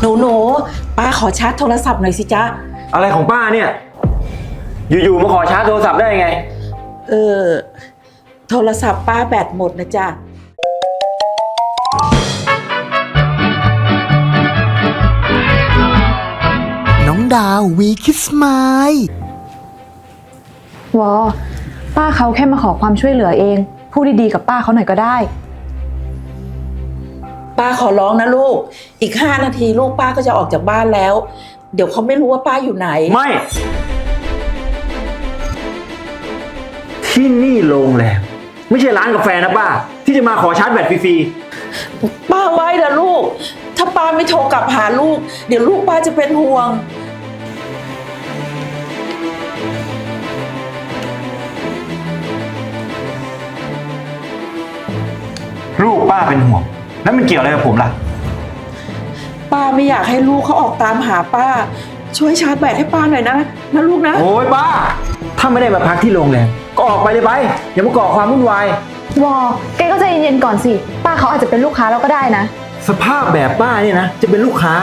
หนูหนูป้าขอชาร์จโทรศัพท์หน่อยสิจ๊ะ อะไรของป้าเนี่ย อยู่ๆมาขอชาร์จโทรศัพท์ได้ยังไง เออ โทรศัพท์ป้าแบตหมดนะจ๊ะ น้องดาววีคิสมายวอป้าเขาแค่มาขอความช่วยเหลือเอง พูดดีๆกับป้าเขาหน่อยก็ได้ ป้าขอร้องนะลูก อีกห้านาทีลูกป้าก็จะออกจากบ้านแล้ว เดี๋ยวเขาไม่รู้ว่าป้าอยู่ไหน ไม่ ที่นี่โรงแรมไม่ใช่ร้านกาแฟนะป้า ที่จะมาขอชาร์จแบตฟรีป้าไว้นะลูก ถ้าป้าไม่โทรกลับหาลูก เดี๋ยวลูกป้าจะเป็นห่วง ๆลูกป้าเป็นห่วง แล้วมันเกี่ยวอะไรกับผมล่ะ ป้าไม่อยากให้ลูกเขาออกตามหาป้า ช่วยชาร์จแบตให้ป้าหน่อยนะนะลูกนะ โอ้ยป้า ถ้าไม่ได้มาพักที่โรงแรมก็ออกไปเลยไปอย่ามาก่อความวุ่นวายวอแกก็ใจเย็นๆก่อนสิ ป้าเขาอาจจะเป็นลูกค้าเราก็ได้นะ สภาพแบบป้าเนี่ยนะจะเป็นลูกค้า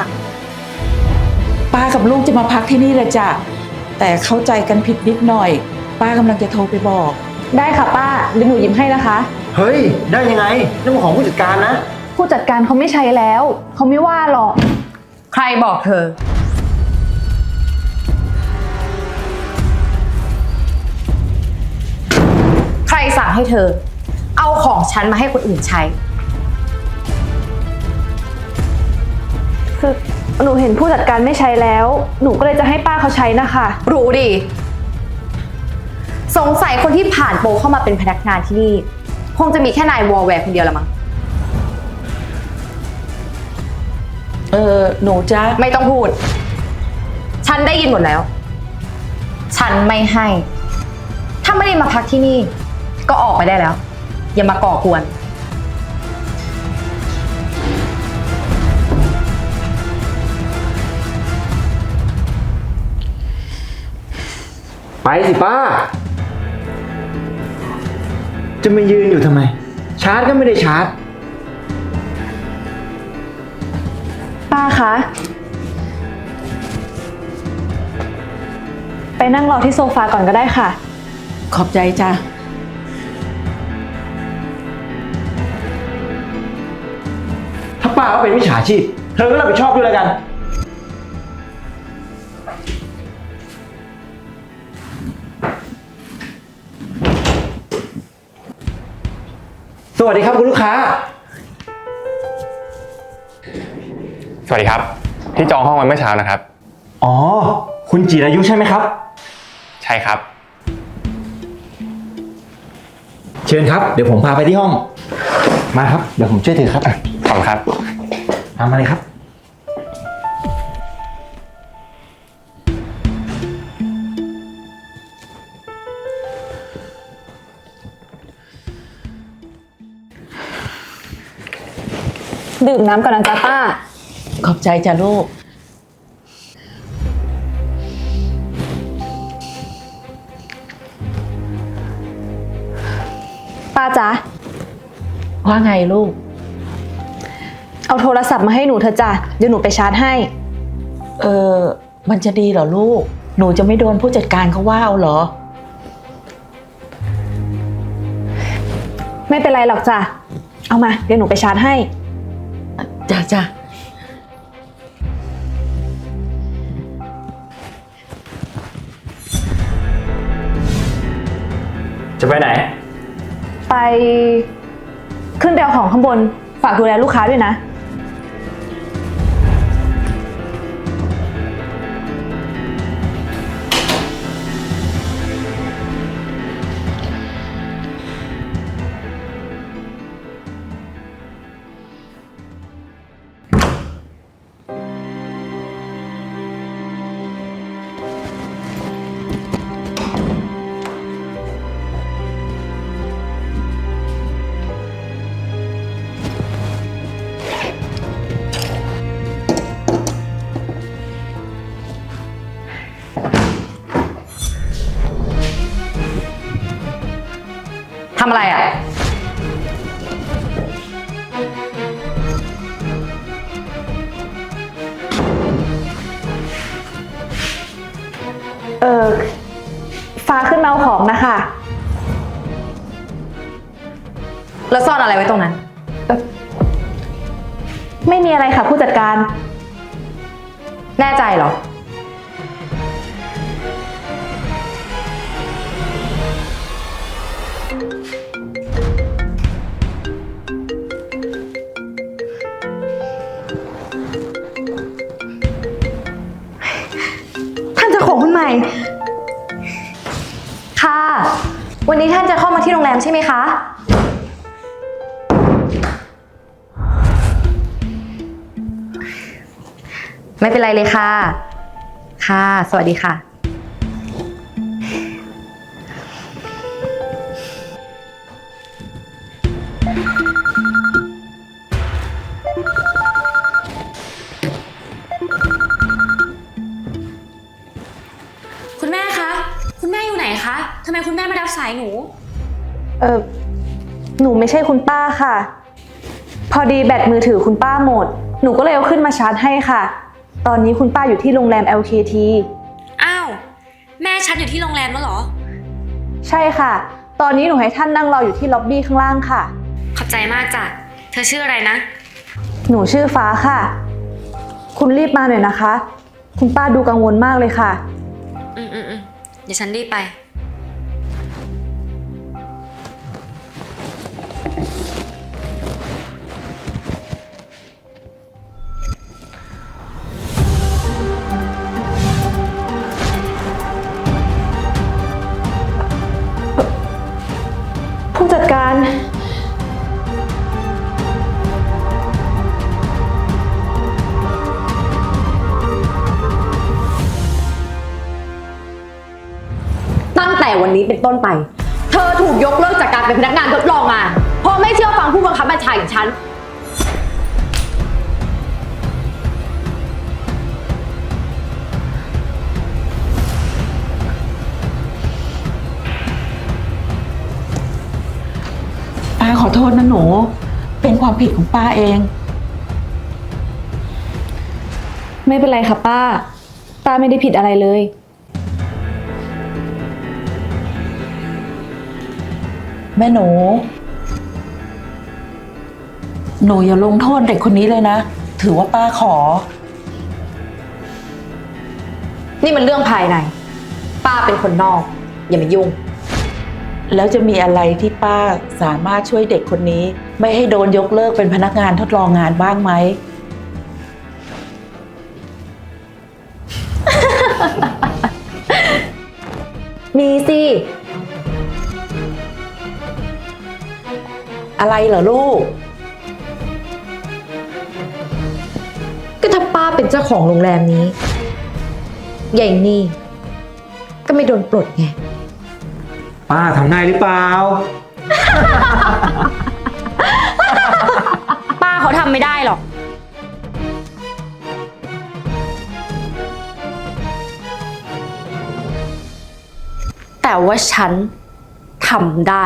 ป้ากับลูกจะมาพักที่นี่แหละจ้ะแต่เข้าใจกันผิดนิดหน่อย ป้ากำลังจะโทรไปบอก ได้ค่ะป้าเดี๋ยวหนูยิ้มให้นะคะ เฮ้ย ได้ยังไงนั่นมันของผู้จัดการนะ ผู้จัดการเขาไม่ใช้แล้ว เขาไม่ว่าหรอก ใครบอกเธอ ใครสั่งให้เธอ เอาของฉันมาให้คนอื่นใช้ คือหนูเห็นผู้จัดการไม่ใช้แล้ว หนูก็เลยจะให้ป้าเขาใช้นะคะ รู้ดิ สงสัยคนที่ผ่านโปรเข้ามาเป็นพนักงานที่นี่ คงจะมีแค่นายวอลแวร์คนเดียวละมั้ง เออหนูจ้ะไม่ต้องพูด ฉันได้ยินหมดแล้ว ฉันไม่ให้ ถ้าไม่ได้มาพักที่นี่ ก็ออกไปได้แล้ว อย่ามาก่อกวน ไปสิป้า จะมายืนอยู่ทำไม ชาร์จก็ไม่ได้ชาร์จ ป้าคะ ไปนั่งรอที่โซฟาก่อนก็ได้ค่ะ ขอบใจจ้ะ ถ้าป้าเขาเป็นวิชาชีพ เธอก็รับผิดชอบด้วยแล้วกัน สวัสดีครับคุณลูกค้า สวัสดีครับ ที่จองห้องไว้เมื่อเช้านะครับ อ๋อ คุณจิรายุใช่ไหมครับ ใช่ครับ เชิญครับ เดี๋ยวผมพาไปที่ห้อง มาครับ เดี๋ยวผมช่วยถือครับขอบคุณครับตามมาเลยครับ ดื่มน้ำก่อนนะจ๊ะป้า ขอบใจจ้ะลูก ป้าจ๊ะว่าไงลูก เอาโทรศัพท์มาให้หนูเถอะจ้ะเดี๋ยวหนูไปชาร์จให้ เออมันจะดีเหรอลูก หนูจะไม่โดนผู้จัดการเขาว่าเอาเหรอ ไม่เป็นไรหรอกจ้ะเอามา เดี๋ยวหนูไปชาร์จให้ จ้ะจ้ะ จะไปไหน ไปขึ้นไปเอาของข้างบน ฝากดูแลลูกค้าด้วยนะำอะไรอะ เออฟ้าขึ้นมาเอาของนะคะแล้วซ่อนอะไรไว้ตรงนั้นไม่มีอะไรค่ะผู้จัดการ แน่ใจเหรอ ค่ะ วันนี้ท่านจะเข้ามาที่โรงแรมใช่ไหมคะ ไม่เป็นไรเลยค่ะ ค่ะ สวัสดีค่ะ เออหนูไม่ใช่คุณป้าค่ะ พอดีแบตมือถือคุณป้าหมด หนูก็เลยเอาขึ้นมาชาร์จให้ค่ะ ตอนนี้คุณป้าอยู่ที่โรงแรม LKT อ้าว แม่ฉันอยู่ที่โรงแรมแล้วเหรอ ใช่ค่ะ ตอนนี้หนูให้ท่านนั่งรออยู่ที่ล็อบบี้ข้างล่างค่ะ ขอบใจมากจ้ะ เธอชื่ออะไรนะ หนูชื่อฟ้าค่ะ คุณรีบมาหน่อยนะคะ คุณป้าดูกังวลมากเลยค่ะ อืมอืมอืมเดี๋ยวฉันรีบไป นนี้เป็นต้นไป เธอถูกยกเลิกจากการเป็นพนักงานทดลองงาน เพราะไม่เชื่อฟังผู้บังคับบัญชาอย่างฉัน ป้าขอโทษนะหนู เป็นความผิดของป้าเอง ไม่เป็นไรค่ะป้า ป้าไม่ได้ผิดอะไรเลย แม่หนู หนูอย่าลงโทษเด็กคนนี้เลยนะ ถือว่าป้าขอ นี่มันเรื่องภายใน ป้าเป็นคนนอก อย่ามายุ่ง แล้วจะมีอะไรที่ป้าสามารถช่วยเด็กคนนี้ ไม่ให้โดนยกเลิกเป็นพนักงานทดลองงานบ้างไหม มีสิ อะไรเหรอลูก ก็ถ้าป้าเป็นเจ้าของโรงแรมนี้ ใหญ่นี่ ก็ไม่โดนปลดไง ป้าทำได้หรือเปล่า ป้าเขาทำไม่ได้หรอก แต่ว่าฉันทำได้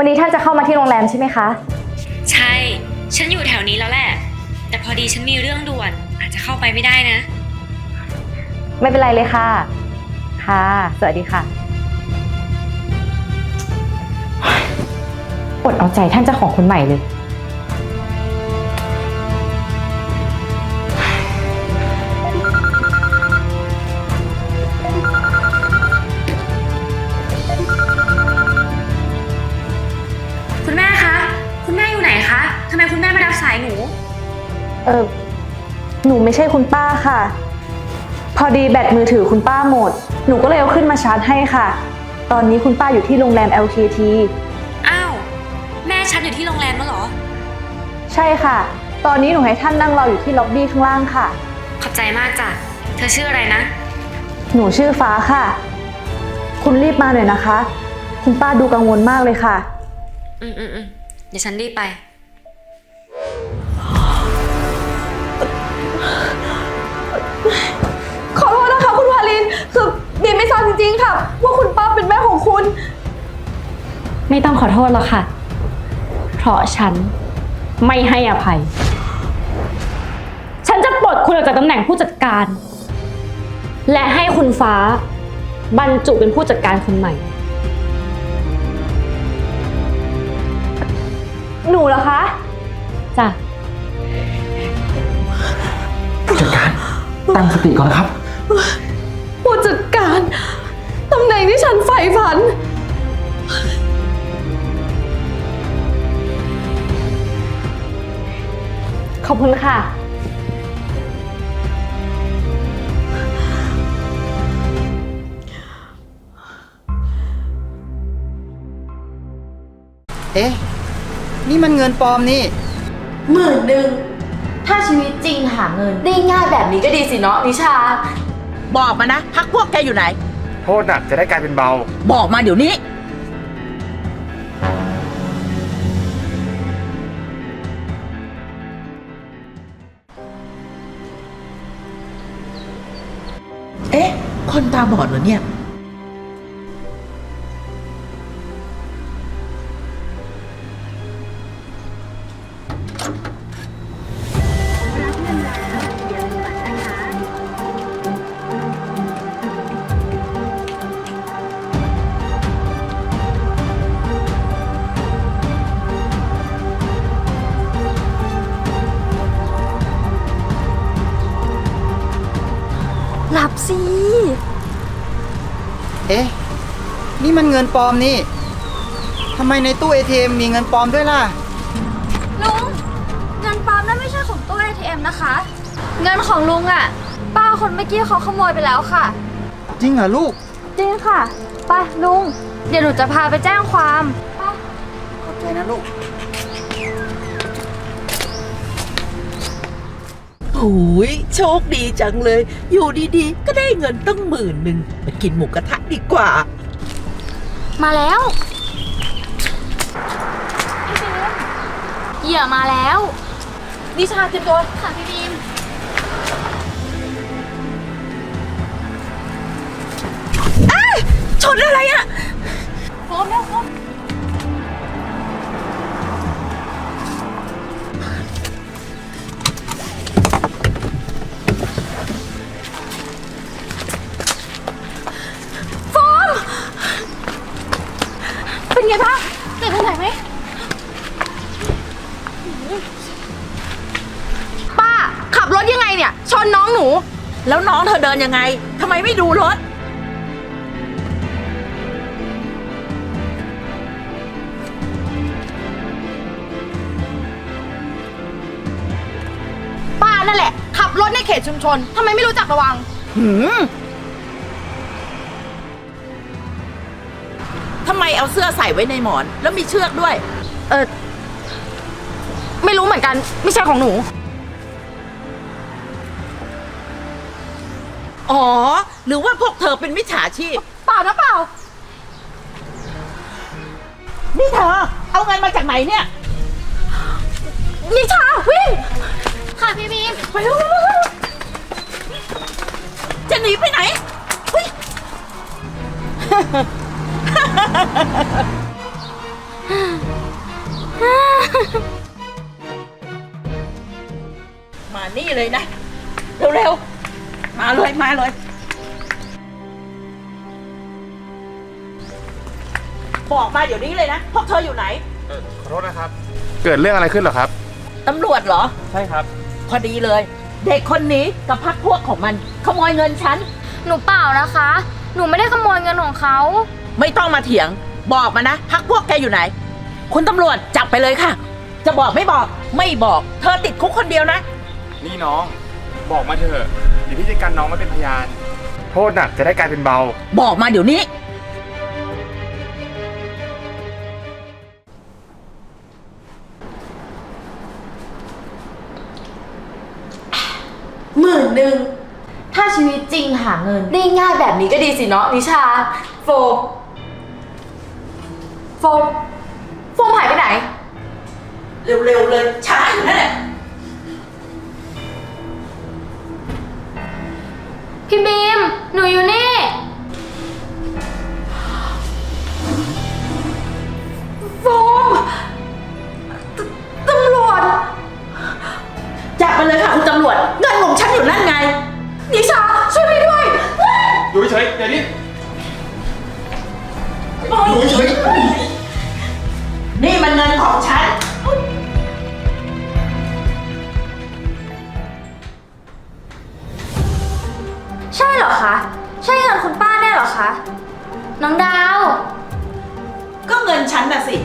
วันนี้ท่านจะเข้ามาที่โรงแรมใช่ไหมคะ ใช่ ฉันอยู่แถวนี้แล้วแหละ แต่พอดีฉันมีเรื่องด่วน อาจจะเข้าไปไม่ได้นะ ไม่เป็นไรเลยค่ะ ค่ะ สวัสดีค่ะอดเอาใจท่านเจ้าของคนใหม่เลย คะทำไมคุณแม่ไม่รับสายหนู เออหนูไม่ใช่คุณป้าค่ะ พอดีแบตมือถือคุณป้าหมด หนูก็เลยเอาขึ้นมาชาร์จให้ค่ะ ตอนนี้คุณป้าอยู่ที่โรงแรม LKT อ้าว แม่ฉันอยู่ที่โรงแรมแล้วเหรอ ใช่ค่ะ ตอนนี้หนูให้ท่านนั่งรออยู่ที่ล็อบบี้ข้างล่างค่ะ ขอบใจมากจ้ะ เธอชื่ออะไรนะ หนูชื่อฟ้าค่ะ คุณรีบมาหน่อยนะคะ คุณป้าดูกังวลมากเลยค่ะ อืมอืมอืมเดี๋ยวฉันรีบไป ไม่ต้องขอโทษหรอกค่ะ เพราะฉันไม่ให้อภัย ฉันจะปลดคุณออกจากตำแหน่งผู้จัดการ และให้คุณฟ้า บรรจุเป็นผู้จัดการคนใหม่ หนูเหรอคะจ้ะตั้งสติก่อนนะครับ ผู้จัดการตำแหน่งที่ฉันใฝ่ฝัน ขอบคุณค่ะ เอ๊ะ นี่มันเงินปลอมนี่ หมื่นหนึ่ง ถ้าชีวิตจริงหาเงินได้ง่ายแบบนี้ก็ดีสิเนาะนิชา บอกมานะพักพวกแกอยู่ไหน โทษหนักจะได้กลายเป็นเบา บอกมาเดี๋ยวนี้ คนตาบอดเหรอเนี่ย หลับสิ เอ๊ะ นี่มันเงินปลอมนี่ทำไมในตู้ ATM มีเงินปลอมด้วยล่ะ ลุง เงินปาล์มนั่นไม่ใช่ของตู้ ATM นะคะ เงินของลุงอะ่ะ ป้าคนเมื่อกี้เขาขโมยไปแล้วค่ะ จริงเหรอลูก จริงค่ะ ไปลุง เดี๋ยวหนูจะพาไปแจ้งความ ไป ขอบใจนะลูก โอ้ยโชคดีจังเลย อยู่ดีๆ ก็ได้เงินตั้งหมื่นหนึ่งไปกินหมูกระทะดีกว่า มาแล้วเหยื่อมาแล้วนิชาเตรียมตัวค่ะพี่บีมชนอะไรอะโฟมแล้วโฟม ไงบ้างเจ็บตรงไหนไหมป้า ขับรถยังไงเนี่ย ชนน้องหนู แล้วน้องเธอเดินยังไงทำไมไม่ดูรถ ป้านั่นแหละ ขับรถในเขตชุมชนทำไมไม่รู้จักระวัง หืม ทำไมเอาเสื้อใส่ไว้ในหมอน แล้วมีเชือกด้วย เออไม่รู้เหมือนกัน ไม่ใช่ของหนู อ๋อ หรือว่าพวกเธอเป็นมิจฉาชีพ เปล่านะเปล่า นี่เธอ เอาเงินมาจากไหนเนี่ย นิชาวิ่ง ค่ะพี่บีมไปเร็วเร็วเร็วเร็วจะหนีไปไหนเฮ้ย มานี่เลยนะ เร็วๆ มาเลยมาเลย บอกมาเดี๋ยวนี้เลยนะ พวกเธออยู่ไหนขอโทษนะครับ เกิดเรื่องอะไรขึ้นเหรอครับ ตำรวจเหรอ ใช่ครับ พอดีเลย เด็กคนนี้กับพักพวกของมัน ขโมยเงินฉัน หนูเปล่านะคะ หนูไม่ได้ขโมยเงินของเขา ไม่ต้องมาเถียง บอกมานะพักพวกแกอยู่ไหน คุณตำรวจจับไปเลยค่ะ จะบอกไม่บอกไม่บอก เธอติดคุกคนเดียวนะ นี่น้องบอกมาเถอะเดี๋ยวพี่จะกันน้องไว้เป็นพยาน โทษหนักจะได้กลายเป็นเบา บอกมาเดี๋ยวนี้ หมื่นหนึ่งถ้าชีวิตจริงหาเงินได้ง่ายแบบนี้ก็ดีสิเนาะนิชา โฟม โฟมโฟมหายไปไหน เร็วๆเลยช้าอยู่นั่นแหละพี่บีม หนูอยู่นี่ น้องดาว ก็เงินฉันน่ะสิ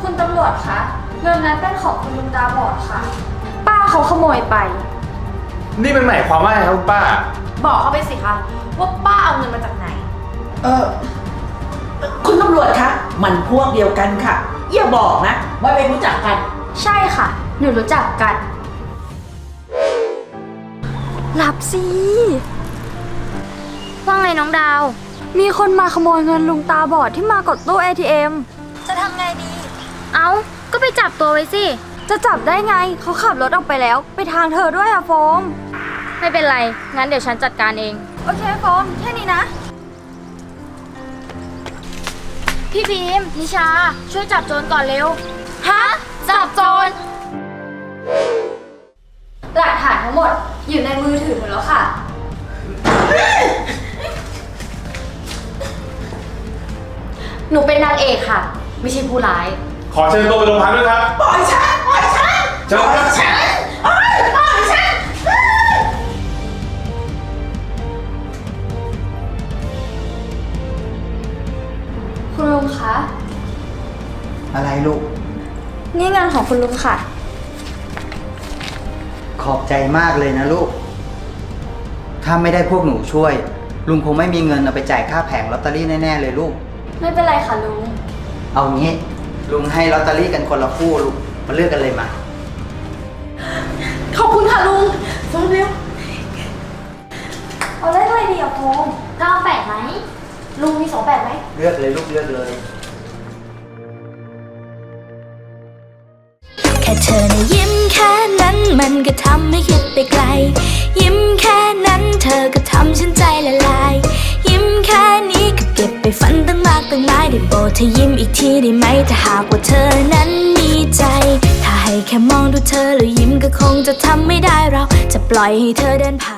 คุณตำรวจคะเงินนั้นเป็นของคุณลุงตาบอดค่ะ ป้าเขาขโมยไป นี่เป็นหมายความว่าไงครับคุณป้า บอกเขาไปสิคะว่าป้าเอาเงินมาจากไหน เออ คุณตำรวจคะ มันพวกเดียวกันค่ะ อย่าบอกนะ ว่าไม่รู้จักกัน ใช่ค่ะ หนูรู้จักกัน หลับสิ ว่าไงน้องดาว มีคนมาขโมยเงินลุงตาบอดที่มากดตู้ ATM จะทำไงดี เอา ก็ไปจับตัวไว้สิ จะจับได้ไงเขาขับรถออกไปแล้ว ไปทางเธอด้วยอะโฟม ไม่เป็นไร งั้นเดี๋ยวฉันจัดการเอง โอเคโฟม แค่นี้นะ พี่บีมนิชา ช่วยจับโจรก่อนเร็ว ฮะ จับโจร หลักฐานทั้งหมดอยู่ในมือถือหมดแล้วค่ะ หนูเป็นนางเอกค่ะ ไม่ใช่ผู้ร้าย ขอเชิญตัวไปโรงพักด้วยครับ ปล่อยฉันปล่อยฉันเชิญครับฉันปล่อยปล่อยฉันคุณลุงคะ อะไรลูก นี่งานของคุณลุงค่ะ ขอบใจมากเลยนะลูก ถ้าไม่ได้พวกหนูช่วย ลุงคงไม่มีเงินเอาไปจ่ายค่าแผงลอตเตอรี่แน่ ๆ เลยลูก ไม่เป็นไรค่ะลุง เอางี้ลุงให้ลอตเตอรี่กันคนละคู่ลูกมาเลือกกันเลยมา ขอบคุณค่ะลุงฟังเร็วเอาเลขอะไรดีอะโฟมเก้าแปดไหม ลุงมีสองแปดไหม เลือกเลยลูกเลือกเลย แค่เธอนะยิ้มแค่นั้นมันก็ทำให้คิดไปไกล ยิ้มแค่นั้นเธอก็ทำฉันใจละลาย ยิ้มแค่นี้ก็ เก็บไปฝันตั้งมากตั้งหลายได้โปรดเธอยิ้มอีกทีได้ไหมถ้าหากว่าเธอนั้นมีใจ ถ้าให้แค่มองดูเธอแล้วยิ้มก็คงจะทำไม่ได้เราจะปล่อยให้เธอเดินผ่าน